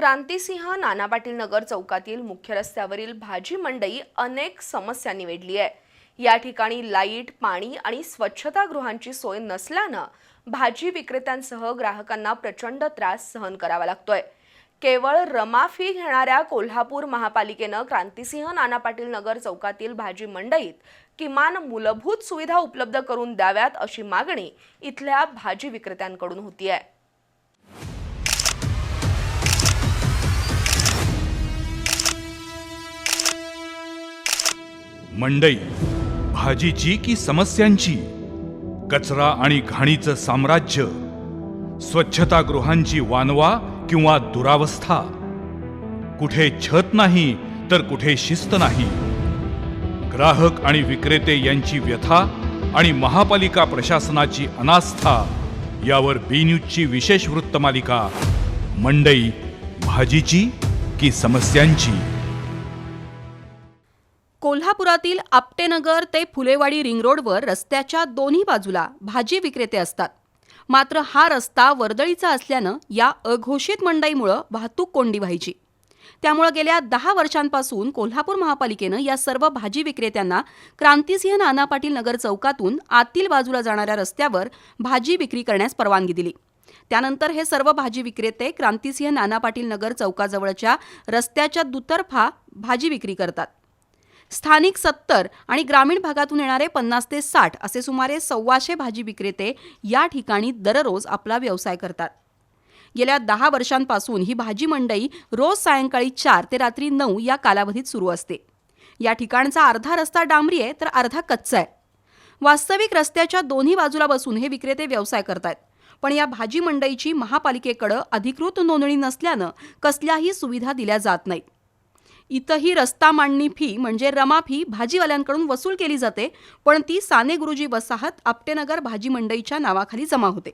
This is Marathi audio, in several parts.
क्रांतिसिंह नाना पाटील नगर चौकातील मुख्य रस्त्यावरील भाजी मंडई अनेक समस्यांनी वेढली आहे. या ठिकाणी लाइट पाणी आणि स्वच्छतागृहांची सोय नसल्यानं भाजी विक्रेत्यांसह ग्राहकांना प्रचंड त्रास सहन करावा लागतोय. केवळ रमाफी घेणाऱ्या कोल्हापूर महापालिकेनं क्रांतिसिंह नाना पाटील नगर चौकातील भाजी मंडईत किमान मूलभूत सुविधा उपलब्ध करून द्याव्यात अशी मागणी इथल्या भाजी विक्रेत्यांकडून होती आहे मंडई भाजीची की समस्यांची? कचरा आणि घाणीचं साम्राज्य स्वच्छतागृहांची वानवा किंवा दुरावस्था? कुठे छत नाही तर कुठे शिस्त नाही? ग्राहक आणि विक्रेते यांची व्यथा आणि महापालिका प्रशासनाची अनास्था यावर बी न्यूजची विशेष वृत्तमालिका मंडई भाजीची की समस्यांची? कोल्हापुरातील आपटेनगर ते फुलेवाडी रिंग रोडवर रस्त्याच्या दोन्ही बाजूला भाजी विक्रेते असतात. मात्र हा रस्ता वर्दळीचा असल्यानं या अघोषित मंडईमुळं वाहतूक कोंडी व्हायची. त्यामुळं गेल्या दहा वर्षांपासून कोल्हापूर महापालिकेनं या सर्व भाजी विक्रेत्यांना क्रांतिसिंह नाना पाटील नगर चौकातून आतील बाजूला जाणाऱ्या रस्त्यावर भाजी विक्री करण्यास परवानगी दिली. त्यानंतर हे सर्व भाजी विक्रेते क्रांतिसिंह नाना पाटील नगर चौकाजवळच्या रस्त्याच्या दुतर्फा भाजी विक्री करतात. स्थानिक सत्तर आणि ग्रामीण भागातून येणारे पन्नास ते साठ असे सुमारे सव्वाशे भाजी विक्रेते या ठिकाणी दररोज आपला व्यवसाय करतात. गेल्या दहा वर्षांपासून ही भाजी मंडई रोज सायंकाळी चार ते रात्री नऊ या कालावधीत सुरू असते. या ठिकाणचा अर्धा रस्ता डांबरी आहे तर अर्धा कच्चा आहे. वास्तविक रस्त्याच्या दोन्ही बाजूला बसून हे विक्रेते व्यवसाय करतात. पण या भाजी मंडईची महापालिकेकडं अधिकृत नोंदणी नसल्यानं कसल्याही सुविधा दिल्या जात नाहीत. इथंही रस्ता मांडणी फी म्हणजे रमा फी भाजीवाल्यांकडून वसूल केली जाते पण ती साने गुरुजी वसाहत आपटेनगर भाजी मंडईच्या नावाखाली जमा होते.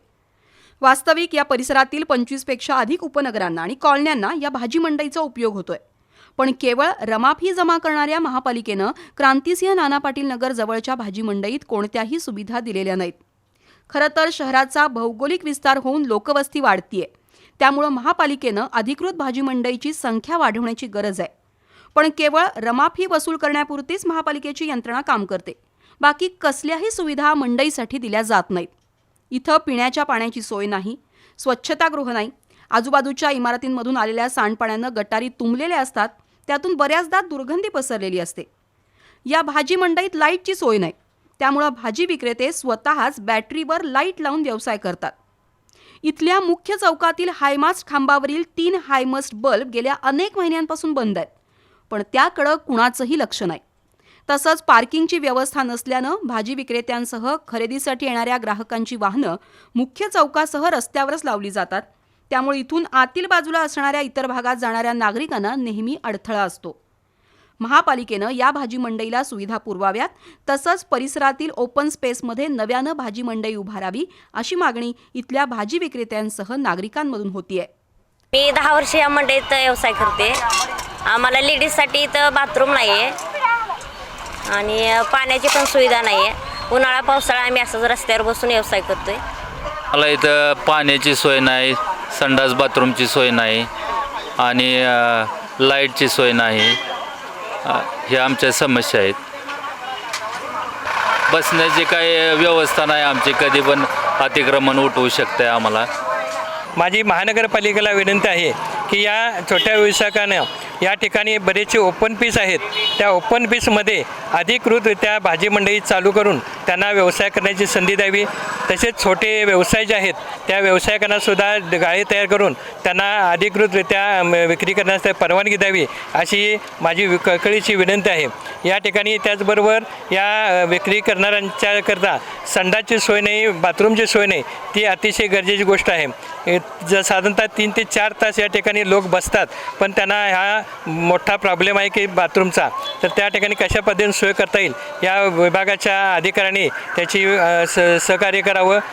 वास्तविक या परिसरातील पंचवीसपेक्षा अधिक उपनगरांना आणि कॉलन्यांना या भाजी मंडईचा उपयोग होतोय. पण केवळ रमाफी जमा करणाऱ्या महापालिकेनं क्रांतिसिंह नाना पाटील नगर जवळच्या भाजी मंडईत कोणत्याही सुविधा दिलेल्या नाहीत. खरं तर शहराचा भौगोलिक विस्तार होऊन लोकवस्ती वाढतीये. त्यामुळं महापालिकेनं अधिकृत भाजी मंडईची संख्या वाढवण्याची गरज आहे. पण केवळ रमाफी वसूल करण्यापुरतीच महापालिकेची यंत्रणा काम करते. बाकी कसल्याही सुविधा मंडईसाठी दिल्या जात नाहीत. इथं पिण्याच्या पाण्याची सोय नाही स्वच्छतागृह नाही आजूबाजूच्या इमारतींमधून आलेल्या सांडपाण्यानं गटारी तुंबलेल्या असतात त्यातून बऱ्याचदा दुर्गंधी पसरलेली असते. या भाजी मंडईत लाईटची सोय नाही त्यामुळं भाजी विक्रेते स्वतःच बॅटरीवर लाइट लावून व्यवसाय करतात. इथल्या मुख्य चौकातील हायमास्ट खांबावरील तीन हायमस्ट बल्ब गेल्या अनेक महिन्यांपासून बंद आहेत. पण त्याकडं कुणाचंही लक्ष नाही. तसंच पार्किंगची व्यवस्था नसल्यानं भाजी विक्रेत्यांसह खरेदीसाठी येणाऱ्या ग्राहकांची वाहनं मुख्य चौकासह रस्त्यावरच लावली जातात. त्यामुळे इथून आतील बाजूला असणाऱ्या इतर भागात जाणाऱ्या नागरिकांना नेहमी अडथळा असतो. महापालिकेनं या भाजी मंडईला सुविधा पुरवाव्यात. तसंच परिसरातील ओपन स्पेसमध्ये नव्यानं भाजी मंडई उभारावी अशी मागणी इथल्या भाजी विक्रेत्यांसह नागरिकांमधून होतीये. मी दहा वर्ष या मंडईत व्यवसाय करते. आम्हाला लेडीजसाठी इथं बाथरूम नाही आहे आणि पाण्याची पण सुविधा नाही आहे उन्हाळा पावसाळा आम्ही असंच रस्त्यावर बसून व्यवसाय करतोय. मला इथं पाण्याची सोय नाही संडास बाथरूमची सोय नाही आणि लाईटची सोय नाही. ह्या आमच्या समस्या आहेत. बसण्याची काही व्यवस्था नाही आमची कधी पण अतिक्रमण उठवू शकते आम्हाला. माझी महानगरपालिकेला विनंती आहे की या छोट्या व्यवसायकानं या ठिकाणी बरेचसे ओपन पीस आहेत. त्या ओपन पीसमध्ये अधिकृतरित्या भाजी मंडई चालू करून त्यांना व्यवसाय करण्याची संधी द्यावी. तसेच छोटे व्यवसाय जे आहेत त्या व्यवसायिकांनासुद्धा गाळे तयार करून त्यांना अधिकृतरित्या विक्री करण्यास परवानगी द्यावी अशी माझी कळकळीची विनंती आहे. या ठिकाणी त्याचबरोबर या विक्री करणाऱ्यांच्याकरता संडाची सोय नाही बाथरूमची सोय नाही ती अतिशय गरजेची गोष्ट आहे. जर ज साधारणतः तीन ते चार तास या ठिकाणी लोक बसतात पण त्यांना हा मोठा प्रॉब्लेम आहे की बाथरूमचा. तर त्या ठिकाणी कशा पद्धतीने सोय करता येईल या विभागाच्या अधिकाऱ्यांनी त्याची स सहकार्य करावं.